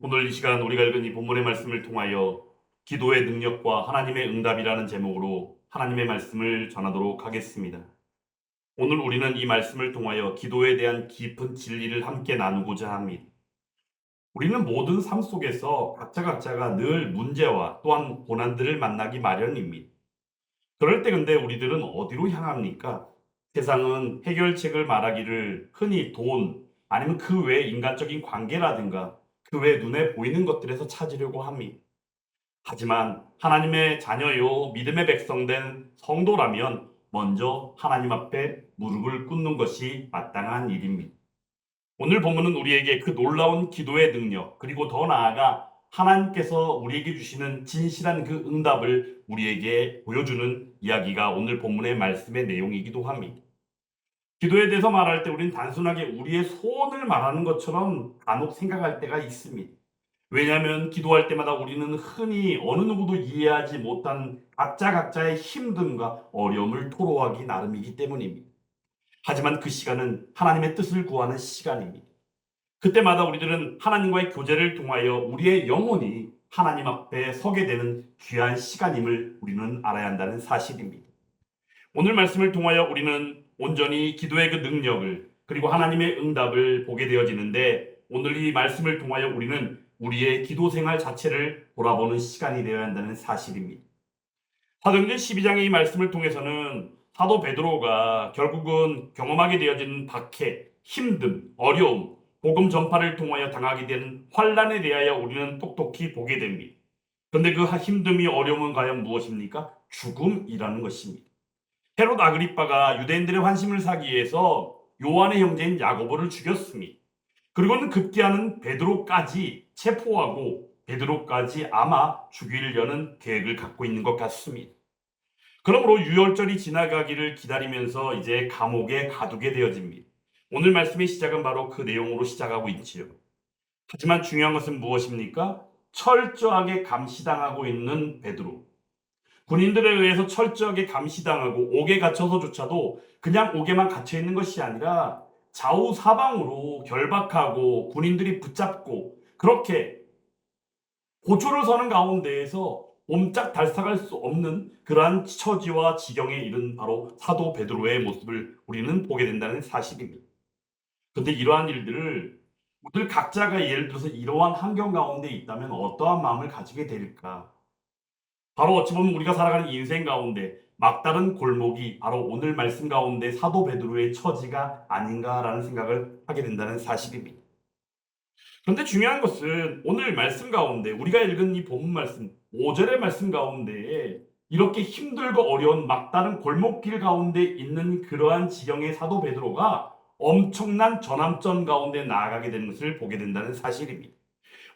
오늘 이 시간 우리가 읽은 이 본문의 말씀을 통하여 기도의 능력과 하나님의 응답이라는 제목으로 하나님의 말씀을 전하도록 하겠습니다. 오늘 우리는 이 말씀을 통하여 기도에 대한 깊은 진리를 함께 나누고자 합니다. 우리는 모든 삶 속에서 각자 각자가 늘 문제와 또한 고난들을 만나기 마련입니다. 그럴 때 근데 우리들은 어디로 향합니까? 세상은 해결책을 말하기를 흔히 돈 아니면 그 외 인간적인 관계라든가 그 외 눈에 보이는 것들에서 찾으려고 합니다. 하지만 하나님의 자녀요 믿음의 백성된 성도라면 먼저 하나님 앞에 무릎을 꿇는 것이 마땅한 일입니다. 오늘 본문은 우리에게 그 놀라운 기도의 능력 그리고 더 나아가 하나님께서 우리에게 주시는 진실한 그 응답을 우리에게 보여주는 이야기가 오늘 본문의 말씀의 내용이기도 합니다. 기도에 대해서 말할 때 우리는 단순하게 우리의 소원을 말하는 것처럼 간혹 생각할 때가 있습니다. 왜냐하면 기도할 때마다 우리는 흔히 어느 누구도 이해하지 못한 각자 각자의 힘듦과 어려움을 토로하기 나름이기 때문입니다. 하지만 그 시간은 하나님의 뜻을 구하는 시간입니다. 그때마다 우리들은 하나님과의 교제를 통하여 우리의 영혼이 하나님 앞에 서게 되는 귀한 시간임을 우리는 알아야 한다는 사실입니다. 오늘 말씀을 통하여 우리는 온전히 기도의 그 능력을 그리고 하나님의 응답을 보게 되어지는데 오늘 이 말씀을 통하여 우리는 우리의 기도 생활 자체를 돌아보는 시간이 되어야 한다는 사실입니다. 사도행전 12장의 이 말씀을 통해서는 사도 베드로가 결국은 경험하게 되어지는 박해, 힘듦, 어려움, 복음 전파를 통하여 당하게 되는 환란에 대하여 우리는 똑똑히 보게 됩니다. 그런데 그 힘듦이 어려움은 과연 무엇입니까? 죽음이라는 것입니다. 헤롯 아그리빠가 유대인들의 환심을 사기 위해서 요한의 형제인 야고보를 죽였습니다. 그리고는 급기야는 베드로까지 체포하고 베드로까지 아마 죽이려는 계획을 갖고 있는 것 같습니다. 그러므로 유월절이 지나가기를 기다리면서 이제 감옥에 가두게 되어집니다. 오늘 말씀의 시작은 바로 그 내용으로 시작하고 있지요. 하지만 중요한 것은 무엇입니까? 철저하게 감시당하고 있는 베드로. 군인들에 의해서 철저하게 감시당하고 옥에 갇혀서조차도 그냥 옥에만 갇혀 있는 것이 아니라 좌우 사방으로 결박하고 군인들이 붙잡고 그렇게 고초를 서는 가운데에서 옴짝 달싹할 수 없는 그러한 처지와 지경에 이른 바로 사도 베드로의 모습을 우리는 보게 된다는 사실입니다. 근데 이러한 일들을 우리들 각자가 예를 들어서 이러한 환경 가운데 있다면 어떠한 마음을 가지게 될까? 바로 어찌 보면 우리가 살아가는 인생 가운데 막다른 골목이 바로 오늘 말씀 가운데 사도 베드로의 처지가 아닌가라는 생각을 하게 된다는 사실입니다. 그런데 중요한 것은 오늘 말씀 가운데 우리가 읽은 이 본문 말씀 5절의 말씀 가운데 이렇게 힘들고 어려운 막다른 골목길 가운데 있는 그러한 지경의 사도 베드로가 엄청난 전함전 가운데 나아가게 되는 것을 보게 된다는 사실입니다.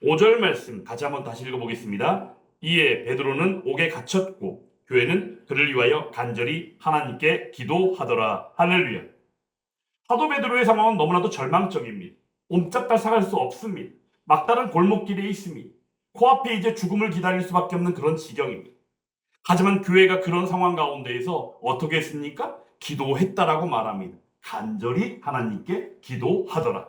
5절 말씀 같이 한번 다시 읽어보겠습니다. 이에 베드로는 옥에 갇혔고 교회는 그를 위하여 간절히 하나님께 기도하더라. 할렐루야. 사도 베드로의 상황은 너무나도 절망적입니다. 옴짝달싹할 수 없습니다. 막다른 골목길에 있습니다. 코앞에 이제 죽음을 기다릴 수밖에 없는 그런 지경입니다. 하지만 교회가 그런 상황 가운데에서 어떻게 했습니까? 기도했다라고 말합니다. 간절히 하나님께 기도하더라.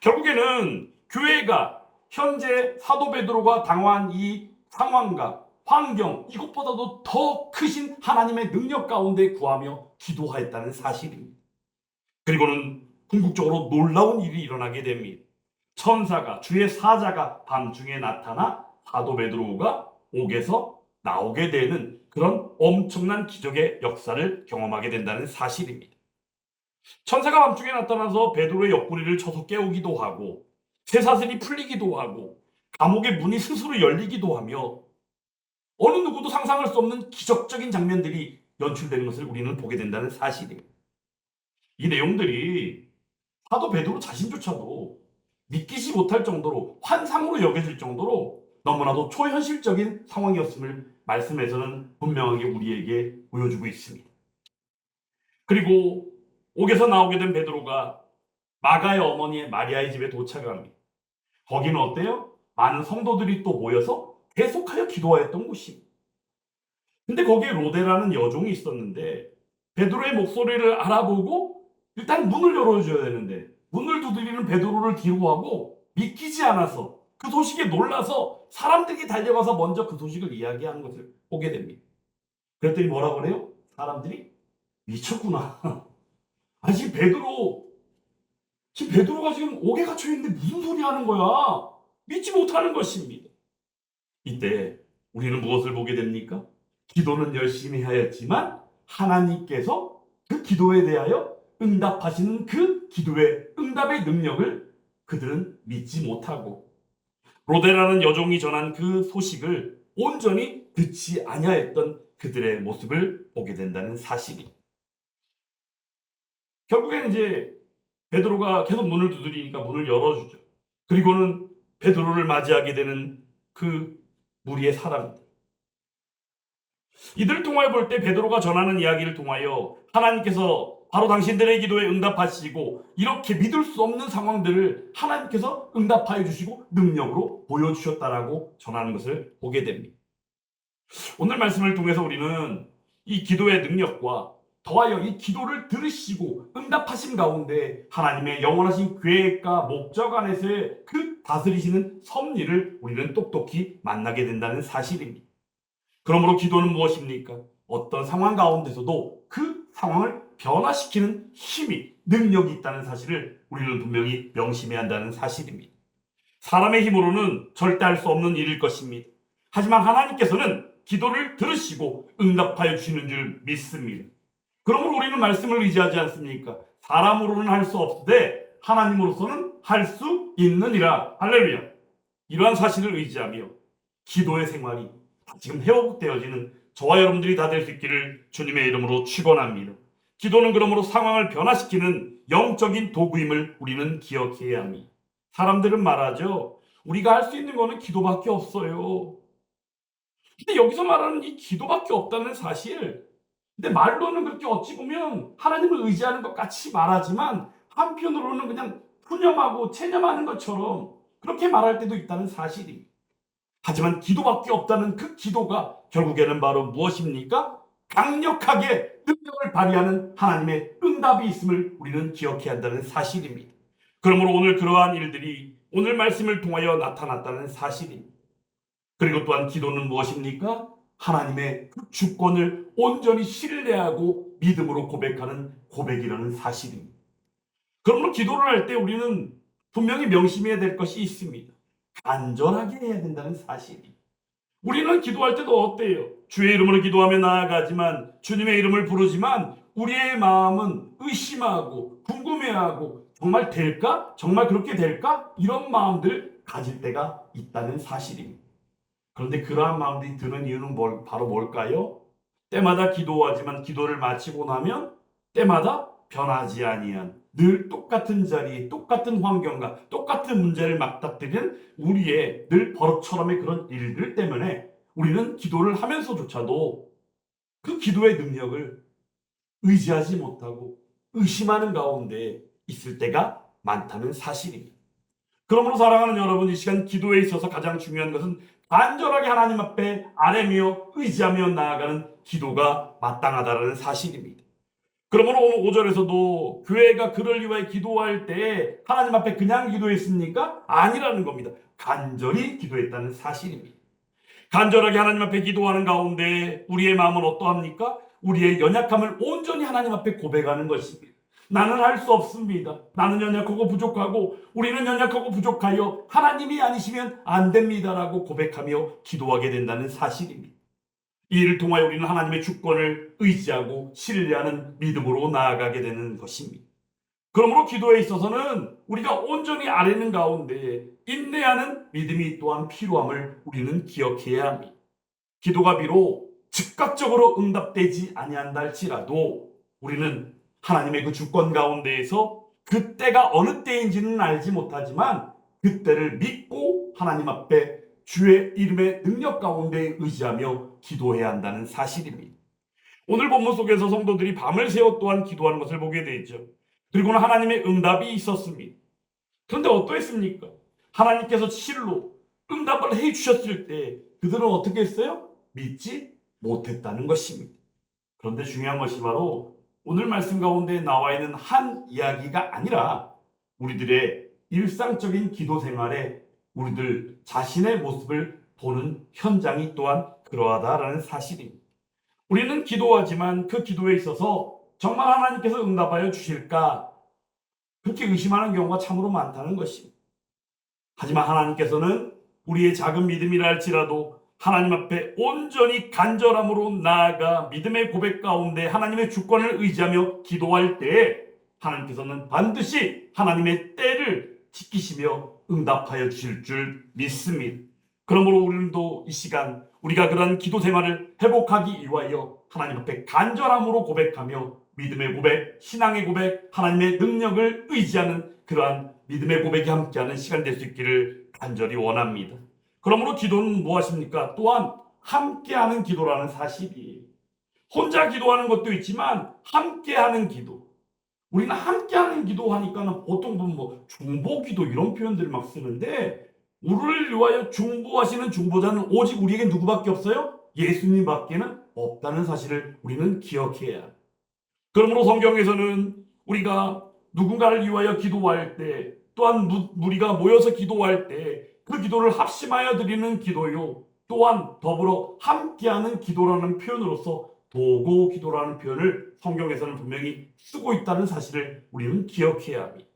결국에는 교회가 현재 사도 베드로가 당한 이 상황과 환경 이것보다도 더 크신 하나님의 능력 가운데 구하며 기도하였다는 사실입니다. 그리고는 궁극적으로 놀라운 일이 일어나게 됩니다. 천사가 주의 사자가 밤중에 나타나 사도 베드로가 옥에서 나오게 되는 그런 엄청난 기적의 역사를 경험하게 된다는 사실입니다. 천사가 밤중에 나타나서 베드로의 옆구리를 쳐서 깨우기도 하고 쇠사슬이 풀리기도 하고 감옥의 문이 스스로 열리기도 하며 어느 누구도 상상할 수 없는 기적적인 장면들이 연출되는 것을 우리는 보게 된다는 사실입니다. 이 내용들이 사도 베드로 자신조차도 믿기지 못할 정도로 환상으로 여겨질 정도로 너무나도 초현실적인 상황이었음을 말씀에서는 분명하게 우리에게 보여주고 있습니다. 그리고 옥에서 나오게 된 베드로가 마가의 어머니 마리아의 집에 도착합니다. 거기는 어때요? 많은 성도들이 또 모여서 계속하여 기도하였던 곳입니다. 근데 거기에 로데라는 여종이 있었는데 베드로의 목소리를 알아보고 일단 문을 열어줘야 되는데 문을 두드리는 베드로를 뒤로 하고 믿기지 않아서 그 소식에 놀라서 사람들이 달려가서 먼저 그 소식을 이야기하는 것을 보게 됩니다. 그랬더니 뭐라고 그래요? 사람들이 미쳤구나. 아 지금 베드로 지금 베드로가 지금 옥에 갇혀 있는데 무슨 소리 하는 거야? 믿지 못하는 것입니다. 이때 우리는 무엇을 보게 됩니까? 기도는 열심히 하였지만 하나님께서 그 기도에 대하여 응답하시는 그 기도의 응답의 능력을 그들은 믿지 못하고 로데라는 여종이 전한 그 소식을 온전히 듣지 아니하였던 그들의 모습을 보게 된다는 사실이. 결국엔 이제 베드로가 계속 문을 두드리니까 문을 열어주죠. 그리고는 베드로를 맞이하게 되는 그 무리의 사람들. 이들을 통하여 볼 때 베드로가 전하는 이야기를 통하여 하나님께서 바로 당신들의 기도에 응답하시고 이렇게 믿을 수 없는 상황들을 하나님께서 응답하여 주시고 능력으로 보여주셨다라고 전하는 것을 보게 됩니다. 오늘 말씀을 통해서 우리는 이 기도의 능력과 더하여 이 기도를 들으시고 응답하신 가운데 하나님의 영원하신 계획과 목적 안에서의 그 다스리시는 섭리를 우리는 똑똑히 만나게 된다는 사실입니다. 그러므로 기도는 무엇입니까? 어떤 상황 가운데서도 그 상황을 변화시키는 힘이, 능력이 있다는 사실을 우리는 분명히 명심해야 한다는 사실입니다. 사람의 힘으로는 절대 할 수 없는 일일 것입니다. 하지만 하나님께서는 기도를 들으시고 응답하여 주시는 줄 믿습니다. 그러므로 우리는 말씀을 의지하지 않습니까? 사람으로는 할 수 없되 하나님으로서는 할 수 있느니라. 할렐루야. 이러한 사실을 의지하며 기도의 생활이 지금 회복되어지는 저와 여러분들이 다 될 수 있기를 주님의 이름으로 축원합니다. 기도는 그러므로 상황을 변화시키는 영적인 도구임을 우리는 기억해야 합니다. 사람들은 말하죠. 우리가 할 수 있는 거는 기도밖에 없어요. 근데 여기서 말하는 이 기도밖에 없다는 사실, 근데 말로는 그렇게 어찌 보면 하나님을 의지하는 것 같이 말하지만 한편으로는 그냥 푸념하고 체념하는 것처럼 그렇게 말할 때도 있다는 사실입니다. 하지만 기도밖에 없다는 그 기도가 결국에는 바로 무엇입니까? 강력하게 능력을 발휘하는 하나님의 응답이 있음을 우리는 기억해야 한다는 사실입니다. 그러므로 오늘 그러한 일들이 오늘 말씀을 통하여 나타났다는 사실입니다. 그리고 또한 기도는 무엇입니까? 하나님의 그 주권을 온전히 신뢰하고 믿음으로 고백하는 고백이라는 사실입니다. 그러므로 기도를 할 때 우리는 분명히 명심해야 될 것이 있습니다. 간절하게 해야 된다는 사실이. 우리는 기도할 때도 어때요? 주의 이름으로 기도하며 나아가지만 주님의 이름을 부르지만 우리의 마음은 의심하고 궁금해하고 정말 될까? 정말 그렇게 될까? 이런 마음들 가질 때가 있다는 사실입니다. 그런데 그러한 마음들이 드는 이유는 뭘, 바로 뭘까요? 때마다 기도하지만 기도를 마치고 나면 때마다 변하지 아니한 늘 똑같은 자리에 똑같은 환경과 똑같은 문제를 맞닥뜨리는 우리의 늘 버릇처럼의 그런 일들 때문에 우리는 기도를 하면서조차도 그 기도의 능력을 의지하지 못하고 의심하는 가운데 있을 때가 많다는 사실입니다. 그러므로 사랑하는 여러분 이 시간 기도에 있어서 가장 중요한 것은 간절하게 하나님 앞에 아뢰며 의지하며 나아가는 기도가 마땅하다는 사실입니다. 그러므로 오늘 5절에서도 교회가 그를 위하여 기도할 때 하나님 앞에 그냥 기도했습니까? 아니라는 겁니다. 간절히 기도했다는 사실입니다. 간절하게 하나님 앞에 기도하는 가운데 우리의 마음은 어떠합니까? 우리의 연약함을 온전히 하나님 앞에 고백하는 것입니다. 나는 할 수 없습니다. 나는 연약하고 부족하고 우리는 연약하고 부족하여 하나님이 아니시면 안 됩니다라고 고백하며 기도하게 된다는 사실입니다. 이 일을 통하여 우리는 하나님의 주권을 의지하고 신뢰하는 믿음으로 나아가게 되는 것입니다. 그러므로 기도에 있어서는 우리가 온전히 아뢰는 가운데 인내하는 믿음이 또한 필요함을 우리는 기억해야 합니다. 기도가 비록 즉각적으로 응답되지 아니한다 할지라도 우리는 하나님의 그 주권 가운데에서 그때가 어느 때인지는 알지 못하지만 그때를 믿고 하나님 앞에 주의 이름의 능력 가운데 의지하며 기도해야 한다는 사실입니다. 오늘 본문 속에서 성도들이 밤을 새워 또한 기도하는 것을 보게 되죠. 그리고는 하나님의 응답이 있었습니다. 그런데 어떠했습니까? 하나님께서 실로 응답을 해 주셨을 때 그들은 어떻게 했어요? 믿지 못했다는 것입니다. 그런데 중요한 것이 바로 오늘 말씀 가운데 나와 있는 한 이야기가 아니라 우리들의 일상적인 기도 생활에 우리들 자신의 모습을 보는 현장이 또한 그러하다라는 사실입니다. 우리는 기도하지만 그 기도에 있어서 정말 하나님께서 응답하여 주실까? 그렇게 의심하는 경우가 참으로 많다는 것입니다. 하지만 하나님께서는 우리의 작은 믿음이라 할지라도 하나님 앞에 온전히 간절함으로 나아가 믿음의 고백 가운데 하나님의 주권을 의지하며 기도할 때에 하나님께서는 반드시 하나님의 때를 지키시며 응답하여 주실 줄 믿습니다. 그러므로 우리도 이 시간 우리가 그런 기도 생활을 회복하기 위하여 하나님 앞에 간절함으로 고백하며 믿음의 고백, 신앙의 고백, 하나님의 능력을 의지하는 그러한 믿음의 고백이 함께하는 시간 될 수 있기를 간절히 원합니다. 그러므로 기도는 무엇입니까? 또한 함께하는 기도라는 사실이에요. 혼자 기도하는 것도 있지만 함께하는 기도. 우리는 함께하는 기도하니까는 보통 보면 뭐 중보기도 이런 표현들을 막 쓰는데 우리를 위하여 중보하시는 중보자는 오직 우리에게 누구밖에 없어요? 예수님밖에는 없다는 사실을 우리는 기억해야. 그러므로 성경에서는 우리가 누군가를 위하여 기도할 때 또한 무- 우리가 모여서 기도할 때 그 기도를 합심하여 드리는 기도요. 또한 더불어 함께하는 기도라는 표현으로서 도고 기도라는 표현을 성경에서는 분명히 쓰고 있다는 사실을 우리는 기억해야 합니다.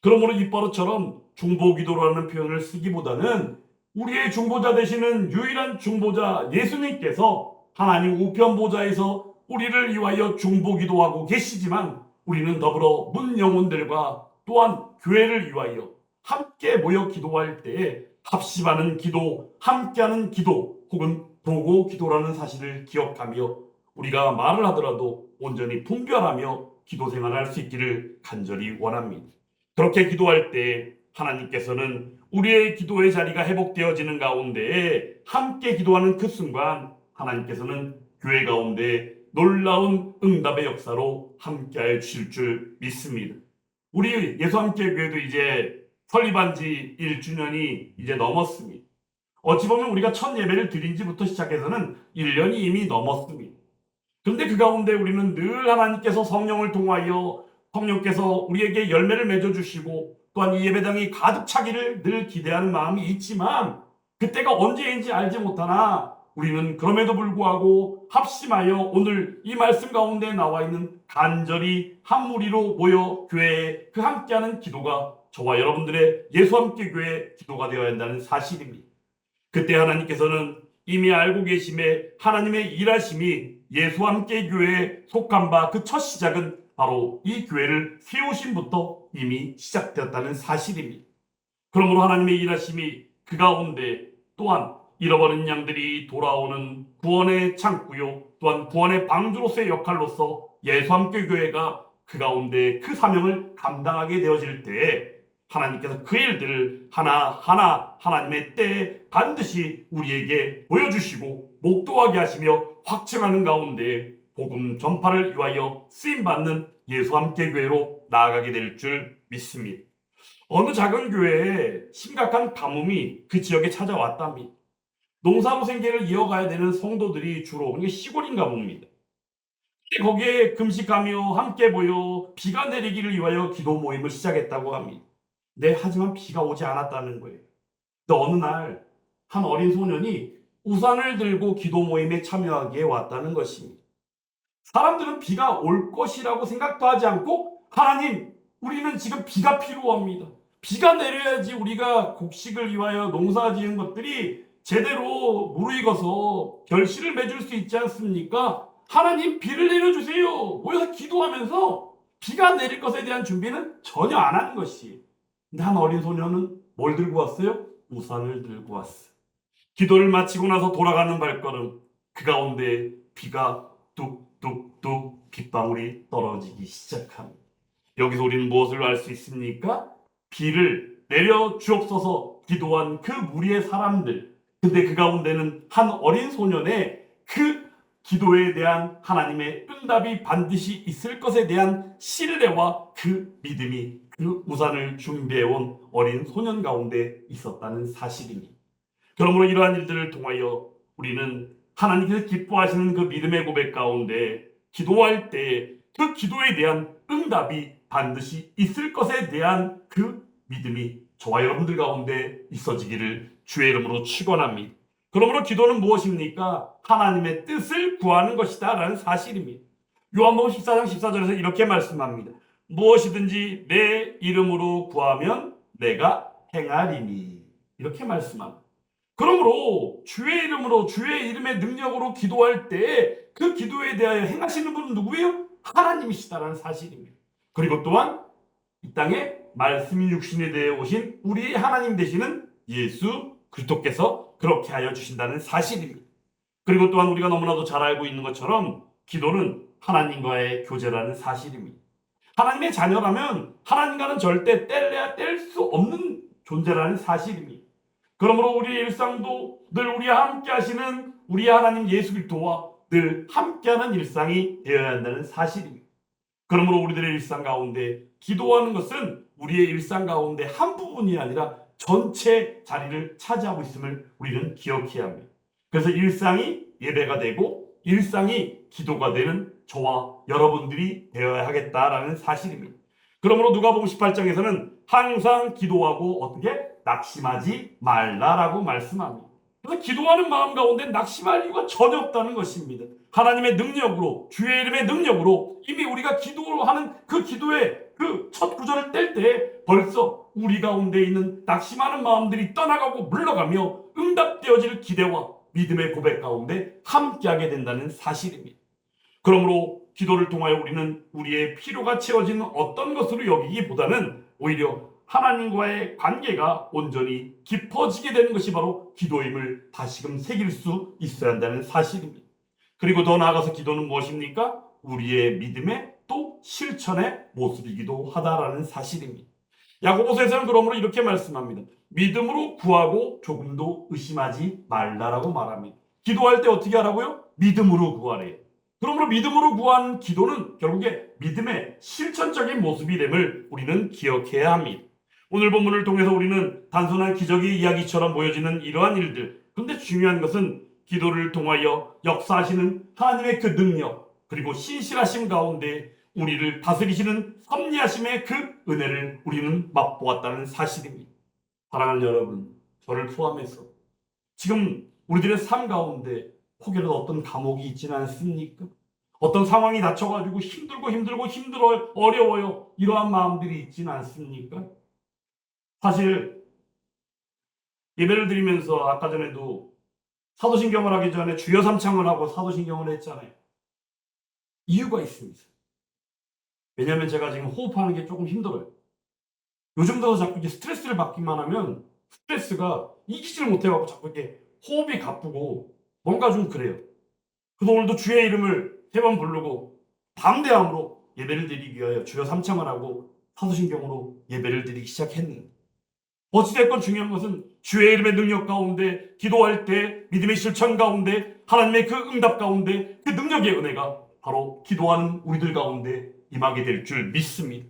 그러므로 이 버릇처럼 중보 기도라는 표현을 쓰기보다는 우리의 중보자 되시는 유일한 중보자 예수님께서 하나님 우편 보좌에서 우리를 위하여 중보 기도하고 계시지만 우리는 더불어 문 영혼들과 또한 교회를 위하여 함께 모여 기도할 때에 합심하는 기도, 함께하는 기도 혹은 도고 기도라는 사실을 기억하며 우리가 말을 하더라도 온전히 분별하며 기도 생활을 할수 있기를 간절히 원합니다. 그렇게 기도할 때 하나님께서는 우리의 기도의 자리가 회복되어지는 가운데 함께 기도하는 그 순간 하나님께서는 교회 가운데 놀라운 응답의 역사로 함께하여 주실 줄 믿습니다. 우리 예수 함께 교회도 이제 설립한 지 1주년이 이제 넘었습니다. 어찌 보면 우리가 첫 예배를 드린 지부터 시작해서는 1년이 이미 넘었습니다. 그런데 그 가운데 우리는 늘 하나님께서 성령을 통하여 성령께서 우리에게 열매를 맺어주시고 또한 이 예배당이 가득 차기를 늘 기대하는 마음이 있지만 그때가 언제인지 알지 못하나 우리는 그럼에도 불구하고 합심하여 오늘 이 말씀 가운데 나와 있는 간절히 한 무리로 모여 교회에 그 함께하는 기도가 저와 여러분들의 예수 함께 교회 기도가 되어야 한다는 사실입니다. 그때 하나님께서는 이미 알고 계심에 하나님의 일하심이 예수 함께 교회에 속한 바 그 첫 시작은 바로 이 교회를 세우심부터 이미 시작되었다는 사실입니다. 그러므로 하나님의 일하심이 그 가운데 또한 잃어버린 양들이 돌아오는 구원의 창구요 또한 구원의 방주로서의 역할로서 예수 함께 교회가 그 가운데 그 사명을 감당하게 되어질 때에 하나님께서 그 일들을 하나하나 하나님의 때에 반드시 우리에게 보여주시고 목도하게 하시며 확증하는 가운데 복음 전파를 위하여 쓰임받는 예수 함께 교회로 나아가게 될 줄 믿습니다. 어느 작은 교회에 심각한 가뭄이 그 지역에 찾아왔답니다. 농사로 생계를 이어가야 되는 성도들이 주로 이게 시골인 가뭄입니다. 근데 거기에 금식하며 함께 모여 비가 내리기를 위하여 기도 모임을 시작했다고 합니다. 네, 하지만 비가 오지 않았다는 거예요. 근데 어느 날 한 어린 소년이 우산을 들고 기도 모임에 참여하기에 왔다는 것입니다. 사람들은 비가 올 것이라고 생각도 하지 않고 하나님, 우리는 지금 비가 필요합니다. 비가 내려야지 우리가 곡식을 위하여 농사 지은 것들이 제대로 무르익어서 결실을 맺을 수 있지 않습니까? 하나님 비를 내려주세요. 모여서 기도하면서 비가 내릴 것에 대한 준비는 전혀 안 하는 것이. 근데 한 어린 소녀는 뭘 들고 왔어요? 우산을 들고 왔어. 기도를 마치고 나서 돌아가는 발걸음. 그 가운데 비가 뚝뚝뚝 빗방울이 떨어지기 시작합니다. 여기서 우리는 무엇을 알 수 있습니까? 비를 내려 주옵소서 기도한 그 무리의 사람들. 근데 그 가운데는 한 어린 소년의 그 기도에 대한 하나님의 응답이 반드시 있을 것에 대한 신뢰와 그 믿음이 그 우산을 준비해온 어린 소년 가운데 있었다는 사실입니다. 그러므로 이러한 일들을 통하여 우리는 하나님께서 기뻐하시는 그 믿음의 고백 가운데 기도할 때 그 기도에 대한 응답이 반드시 있을 것에 대한 그 믿음이 저와 여러분들 가운데 있어지기를 주의 이름으로 축원합니다. 그러므로 기도는 무엇입니까? 하나님의 뜻을 구하는 것이다 라는 사실입니다. 요한복음 14장 14절에서 이렇게 말씀합니다. 무엇이든지 내 이름으로 구하면 내가 행하리니 이렇게 말씀합니다. 그러므로 주의 이름으로 주의 이름의 능력으로 기도할 때 그 기도에 대하여 행하시는 분은 누구예요? 하나님이시다라는 사실입니다. 그리고 또한 이 땅에 말씀이 육신에 대해 오신 우리의 하나님 되시는 예수 그리스도께서 그렇게 하여 주신다는 사실입니다. 그리고 또한 우리가 너무나도 잘 알고 있는 것처럼 기도는 하나님과의 교제라는 사실입니다. 하나님의 자녀라면 하나님과는 절대 뗄래야 뗄 수 없는 존재라는 사실입니다. 그러므로 우리의 일상도 늘 우리와 함께 하시는 우리 하나님 예수 그리스도와 늘 함께하는 일상이 되어야 한다는 사실입니다. 그러므로 우리들의 일상 가운데 기도하는 것은 우리의 일상 가운데 한 부분이 아니라 전체 자리를 차지하고 있음을 우리는 기억해야 합니다. 그래서 일상이 예배가 되고 일상이 기도가 되는 저와 여러분들이 되어야 하겠다라는 사실입니다. 그러므로 누가복음 18장에서는 항상 기도하고 어떻게 낙심하지 말라라고 말씀합니다. 그래서 기도하는 마음 가운데 낙심할 이유가 전혀 없다는 것입니다. 하나님의 능력으로 주의 이름의 능력으로 이미 우리가 기도하는 그 기도의 그 첫 구절을 뗄 때 벌써 우리 가운데 있는 낙심하는 마음들이 떠나가고 물러가며 응답되어질 기대와 믿음의 고백 가운데 함께하게 된다는 사실입니다. 그러므로 기도를 통하여 우리는 우리의 필요가 채워지는 어떤 것으로 여기기보다는 오히려 하나님과의 관계가 온전히 깊어지게 되는 것이 바로 기도임을 다시금 새길 수 있어야 한다는 사실입니다. 그리고 더 나아가서 기도는 무엇입니까? 우리의 믿음의 또 실천의 모습이기도 하다라는 사실입니다. 야고보서에서는 그러므로 이렇게 말씀합니다. 믿음으로 구하고 조금도 의심하지 말라라고 말합니다. 기도할 때 어떻게 하라고요? 믿음으로 구하래요. 그러므로 믿음으로 구한 기도는 결국에 믿음의 실천적인 모습이 됨을 우리는 기억해야 합니다. 오늘 본문을 통해서 우리는 단순한 기적의 이야기처럼 보여지는 이러한 일들. 그런데 중요한 것은 기도를 통하여 역사하시는 하나님의 그 능력, 그리고 신실하심 가운데 우리를 다스리시는 섭리하심의 그 은혜를 우리는 맛보았다는 사실입니다. 사랑하는 여러분, 저를 포함해서 지금 우리들의 삶 가운데 혹여라도 어떤 감옥이 있지는 않습니까? 어떤 상황이 닥쳐가지고 힘들고 힘들고 힘들어요, 어려워요. 이러한 마음들이 있지는 않습니까? 사실 예배를 드리면서 아까 전에도 사도신경을 하기 전에 주여 삼창을 하고 사도신경을 했잖아요. 이유가 있습니다. 왜냐하면 제가 지금 호흡하는 게 조금 힘들어요. 요즘 들어서 자꾸 이게 스트레스를 받기만 하면 스트레스가 이기지를 못해갖고 자꾸 이렇게 호흡이 가쁘고 뭔가 좀 그래요. 그래서 오늘도 주의 이름을 세 번 부르고 담대함으로 예배를 드리기 위하여 주여 삼창을 하고 사도신경으로 예배를 드리기 시작했는데 어찌됐건 중요한 것은 주의 이름의 능력 가운데 기도할 때 믿음의 실천 가운데 하나님의 그 응답 가운데 그 능력의 은혜가 바로 기도하는 우리들 가운데 임하게 될 줄 믿습니다.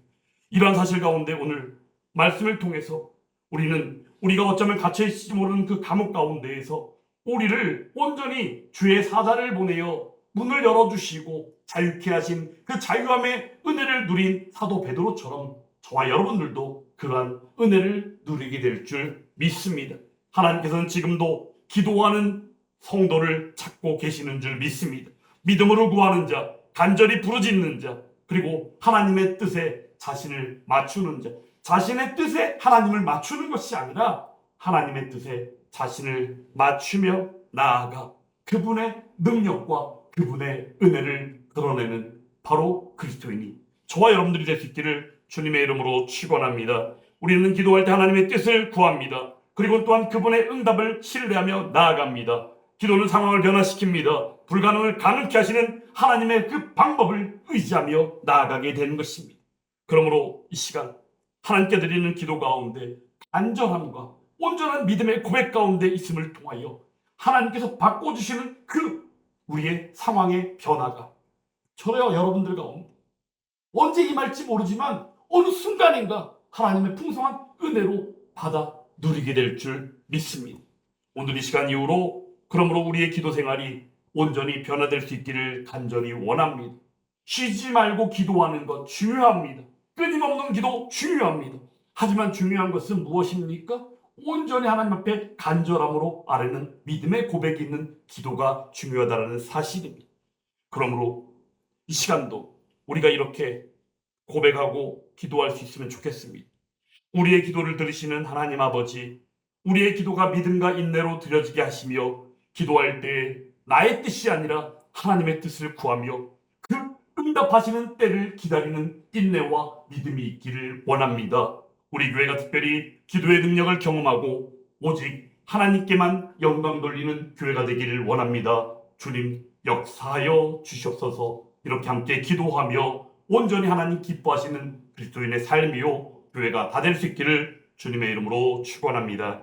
이러한 사실 가운데 오늘 말씀을 통해서 우리는 우리가 어쩌면 갇혀 있을지 모르는 그 감옥 가운데에서 우리를 온전히 주의 사자를 보내어 문을 열어주시고 자유케 하신 그 자유함의 은혜를 누린 사도 베드로처럼 저와 여러분들도 그러한 은혜를 누리게 될 줄 믿습니다. 하나님께서는 지금도 기도하는 성도를 찾고 계시는 줄 믿습니다. 믿음으로 구하는 자, 간절히 부르짖는 자, 그리고 하나님의 뜻에 자신을 맞추는 자, 자신의 뜻에 하나님을 맞추는 것이 아니라 하나님의 뜻에 자신을 맞추며 나아가 그분의 능력과 그분의 은혜를 드러내는 바로 그리스도인이 저와 여러분들이 될 수 있기를 주님의 이름으로 축원합니다. 우리는 기도할 때 하나님의 뜻을 구합니다. 그리고 또한 그분의 응답을 신뢰하며 나아갑니다. 기도는 상황을 변화시킵니다. 불가능을 가능케 하시는 하나님의 그 방법을 의지하며 나아가게 되는 것입니다. 그러므로 이 시간 하나님께 드리는 기도 가운데 안전함과 온전한 믿음의 고백 가운데 있음을 통하여 하나님께서 바꿔주시는 그 우리의 상황의 변화가 저와 여러분들 가운데 언제 임할지 모르지만 어느 순간인가 하나님의 풍성한 은혜로 받아 누리게 될 줄 믿습니다. 오늘 이 시간 이후로 그러므로 우리의 기도 생활이 온전히 변화될 수 있기를 간절히 원합니다. 쉬지 말고 기도하는 것 중요합니다. 끊임없는 기도 중요합니다. 하지만 중요한 것은 무엇입니까? 온전히 하나님 앞에 간절함으로 아래는 믿음의 고백이 있는 기도가 중요하다는 사실입니다. 그러므로 이 시간도 우리가 이렇게 고백하고 기도할 수 있으면 좋겠습니다. 우리의 기도를 들으시는 하나님 아버지, 우리의 기도가 믿음과 인내로 드려지게 하시며 기도할 때 나의 뜻이 아니라 하나님의 뜻을 구하며 그 응답하시는 때를 기다리는 인내와 믿음이 있기를 원합니다. 우리 교회가 특별히 기도의 능력을 경험하고 오직 하나님께만 영광 돌리는 교회가 되기를 원합니다. 주님 역사하여 주시옵소서 이렇게 함께 기도하며 온전히 하나님 기뻐하시는 그리스도인의 삶이요 교회가 다 될 수 있기를 주님의 이름으로 축원합니다.